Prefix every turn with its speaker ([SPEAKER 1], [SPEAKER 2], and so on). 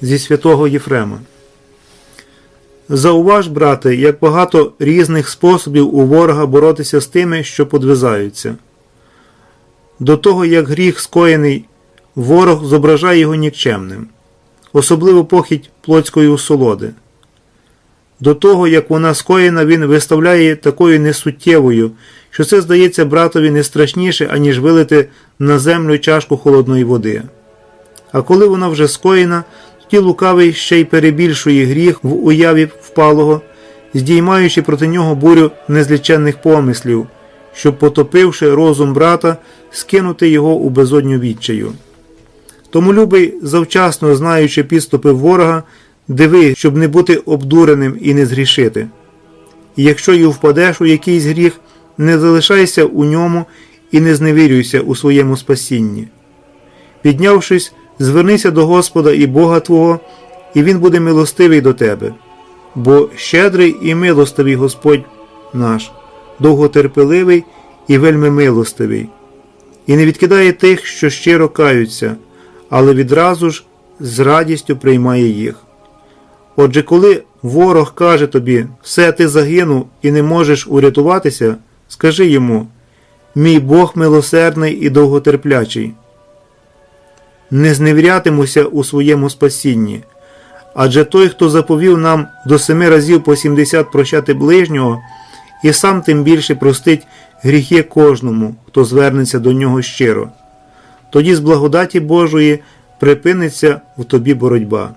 [SPEAKER 1] зі святого Єфрема. Зауваж, брате, як багато різних способів у ворога боротися з тими, що подвизаються. До того, як гріх скоєний, ворог зображає його нікчемним, особливо похідь плотської усолоди. До того, як вона скоєна, він виставляє такою несуттєвою, що це здається братові не страшніше, аніж вилити на землю чашку холодної води. А коли вона вже скоєна, тоді лукавий ще й перебільшує гріх в уяві впалого, здіймаючи проти нього бурю незліченних помислів, щоб, потопивши розум брата, скинути його у безодню відчаю. Тому любий, завчасно знаючи підступи ворога, диви, щоб не бути обдуреним і не згрішити. І якщо й впадеш у якийсь гріх, не залишайся у ньому і не зневірюйся у своєму спасінні. Піднявшись, звернися до Господа і Бога Твого, і Він буде милостивий до тебе, бо щедрий і милостивий Господь наш, довготерпеливий і вельми милостивий, і не відкидає тих, що щиро каються, але відразу ж з радістю приймає їх. Отже, коли ворог каже тобі, все ти загинув і не можеш урятуватися, скажи йому, мій Бог милосердний і довготерплячий. Не зневірятимуся у своєму спасінні, адже той, хто заповів нам до семи разів по сімдесят прощати ближнього, і сам тим більше простить гріхи кожному, хто звернеться до нього щиро. Тоді з благодаті Божої припиниться в тобі боротьба.